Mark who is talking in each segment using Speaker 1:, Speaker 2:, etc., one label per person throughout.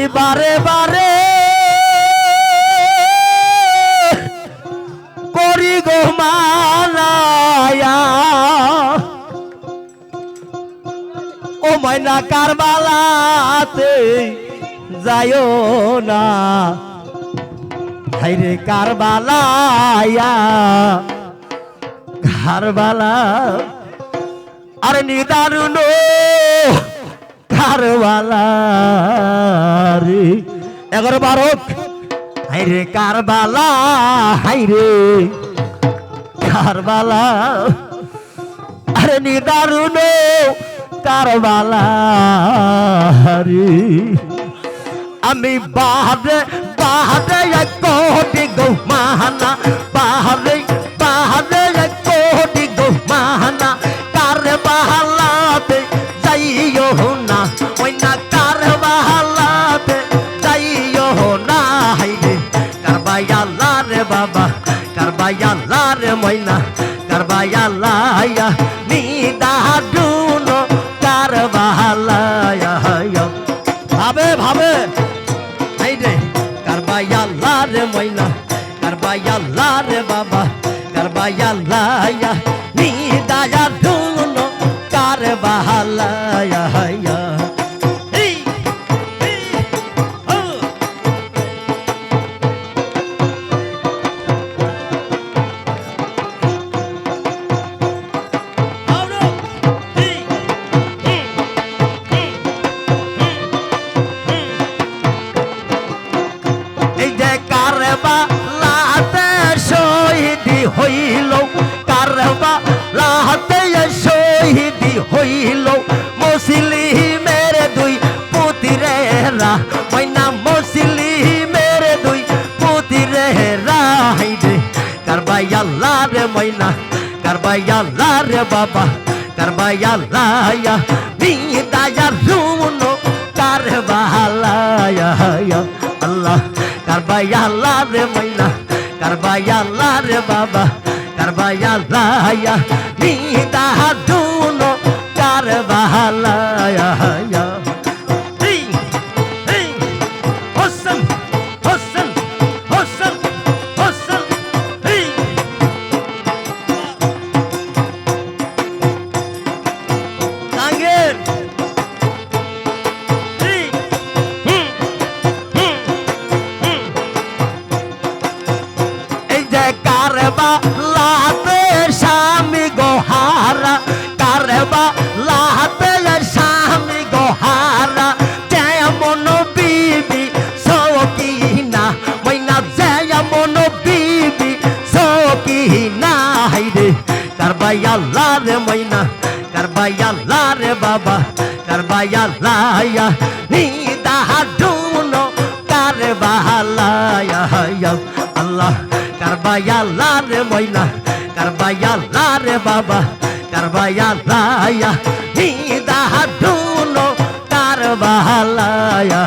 Speaker 1: আমি বারে বারে করি গো মানায়া ও ময়না কারবালাতে যায়ও না। হাইরে কারবালায়া, কারবালা। আরে নিদারুন কারবালা রে এগারো বারো হাইরে কারবালা হাইরে কারবালা। আরে নিদারুন কারবালা রে আমি বাহারে বাহারে এক কোটি গো বাবা কারবাইয়া রে ময়না কারবাইয়া লায়া নিদা ডুনো কারবালায়া ভাবে ভাবে। এই রে কারবাইয়া রে ময়না কারবাইয়া রে বাবা কারবাইয়া লায়া নিদায়া ডুনো কারবালায়া পুতিরেরা ময়না মুসলিমের দুই পুতিরেরা হাইরে কারবাই আল্লাহ রে ময়না কারবাই আল্লাহ রে বাবা কারবাই আল্লাহ বিদায়া রুনো কারবালায়া আল্লাহ কারবাই আল্লাহ রে ময়না কারবাই আল্লাহ রে বাবা কারবাই আল্লাহ বিদা রুনো কারবালায়া কারবা লাতে স্বামী গোহারা কারবা লাতে স্বামী গোহারা, যেমন বিবি সকিনা, মইনা যেমন বিবি সকিনা, হাইরে কারবাই আল্লাহ রে মইনা কারবাই আল্লাহ বাবা কারবাই নিদা ডুনো কারবালায়া আল্লাহ। কারবায়া রে ময়না কারবায়া রে বাবা কারবায়া লায়া নিদা ডুনো কারবালায়া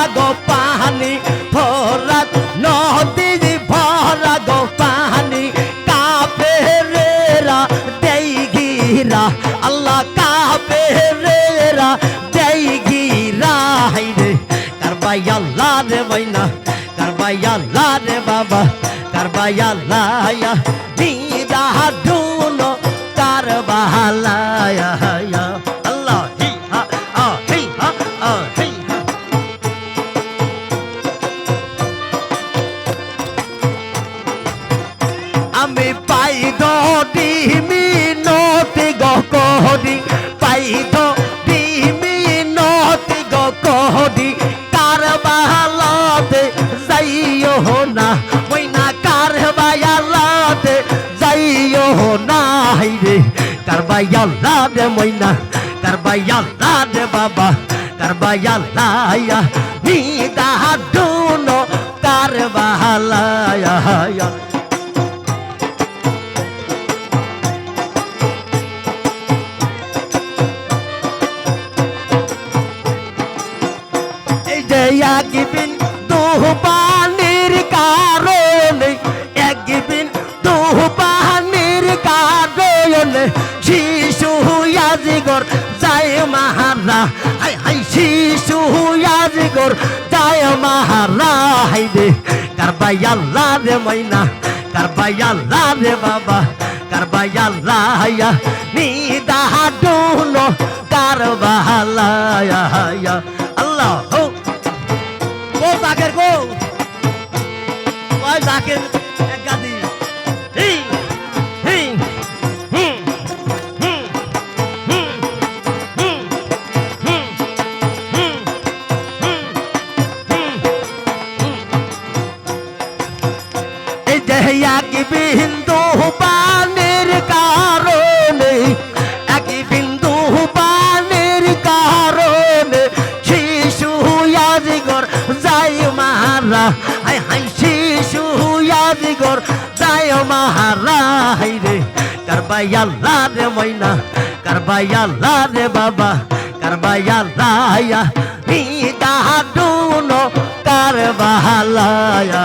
Speaker 1: ভরা গো পাহানি ফরাত নদী ভরা গো পাহানি। কাপে রেরা দেই গিরা আল্লাহ কাপে রেরা দেই গিরা হাইরে কারবাই আল্লাহ রে বাইনা কারবাই আল্লাহ রে বাবা কারবাই আল্লাহ কার বায়ালাতে মইনা কার বায়ালাতে বাবা কার বায়ালায়া নিদা দুনো কারবালায়া এই যে একদিন দুহবানির শিশু আজিগর যায় মাহারা। হাই হাই শিশু আজিগর যায় মাহারা। হাই রে কারবাই আল্লাহ রে মাইনা কারবাই আল্লাহ রে বাবা কারবাই আল্লাহ নিদা ডুনো কারবালায়া আল্লাহ আজিগর যায় মাহারাই রে। কারবাই আল্লাহ রে ময়না কারবাই আল্লাহ রে বাবা কারবাই আল্লাহ নিদা দুনো কারবালায়া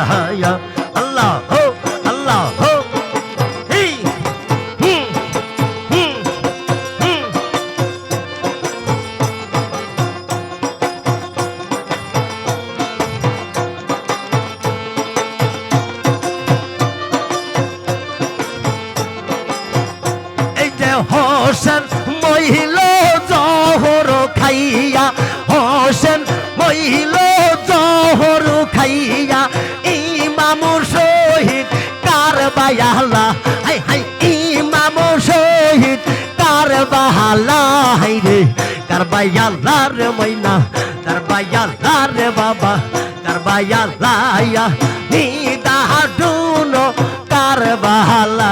Speaker 1: কারবাহালা হাই রে। কারবায়ালা রে মইনা কারবায়ালা রে বাবা কারবায়ালা নিদা ডুনো কারবাহালা